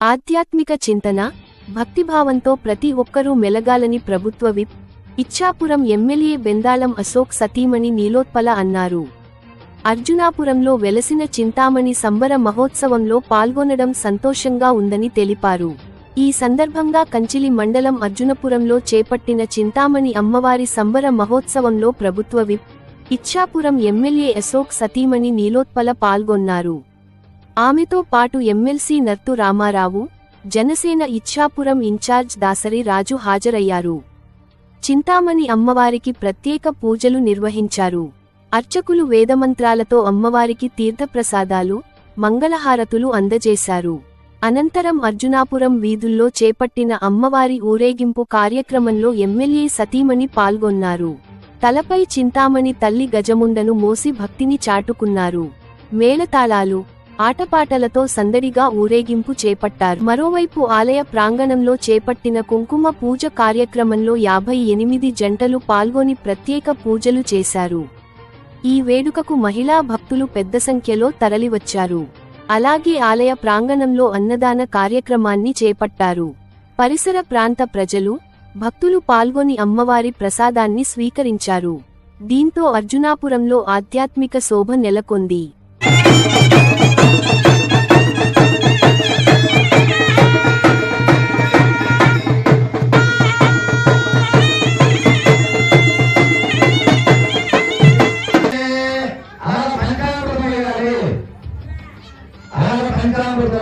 ఆధ్యాత్మిక చింతన భక్తిభావంతో ప్రతి ఒక్కరూ మెలగాలని ప్రభుత్వ విప్ ఇచ్చాపురం ఎమ్మెల్యే బెందాళం అశోక్ సతీమణి నీలోత్పల అన్నారు. అర్జునాపురంలో వెలసిన చింతామణి సంబర మహోత్సవంలో పాల్గొనడం సంతోషంగా ఉందని తెలిపారు. ఈ సందర్భంగా కంచిలి మండలం అర్జునపురంలో చేపట్టిన చింతామణి అమ్మవారి సంబర మహోత్సవంలో ప్రభుత్వ విప్ ఇచ్చాపురం ఎమ్మెల్యే అశోక్ సతీమణి నీలోత్పల పాల్గొన్నారు. ఆమెతో పాటు ఎమ్మెల్సీ నర్తు రామారావు జనసేన ఇచ్చాపురం ఇన్ఛార్జ్ దాసరి రాజు హాజరయ్యారు. చింతామణి అమ్మవారికి ప్రత్యేక పూజలు నిర్వహించారు. అర్చకులు వేదమంత్రాలతో అమ్మవారికి తీర్థప్రసాదాలు మంగళహారతులు అందజేశారు. అనంతరం అర్జునాపురం వీధుల్లో చేపట్టిన అమ్మవారి ఊరేగింపు కార్యక్రమంలో ఎమ్మెల్యే సతీమణి పాల్గొన్నారు. తలపై చింతామణి తల్లి గజముండను మోసి భక్తిని చాటుకున్నారు. మేళతాళాలు ఆటపాటలతో సందడిగా ఊరేగింపు చేపట్టారు. మరోవైపు ఆలయ ప్రాంగణంలో చేపట్టిన కుంకుమ పూజ కార్యక్రమంలో యాభై ఎనిమిది జంటలు పాల్గొని ప్రత్యేక పూజలు చేశారు. ఈ వేడుకకు మహిళా భక్తులు పెద్ద సంఖ్యలో తరలివచ్చారు. అలాగే ఆలయ ప్రాంగణంలో అన్నదాన కార్యక్రమాన్ని చేపట్టారు. పరిసర ప్రాంత ప్రజలు భక్తులు పాల్గొని అమ్మవారి ప్రసాదాన్ని స్వీకరించారు. దీంతో అర్జునాపురంలో ఆధ్యాత్మిక శోభ నెలకొంది. ಸಂಕ್ರಾಂತ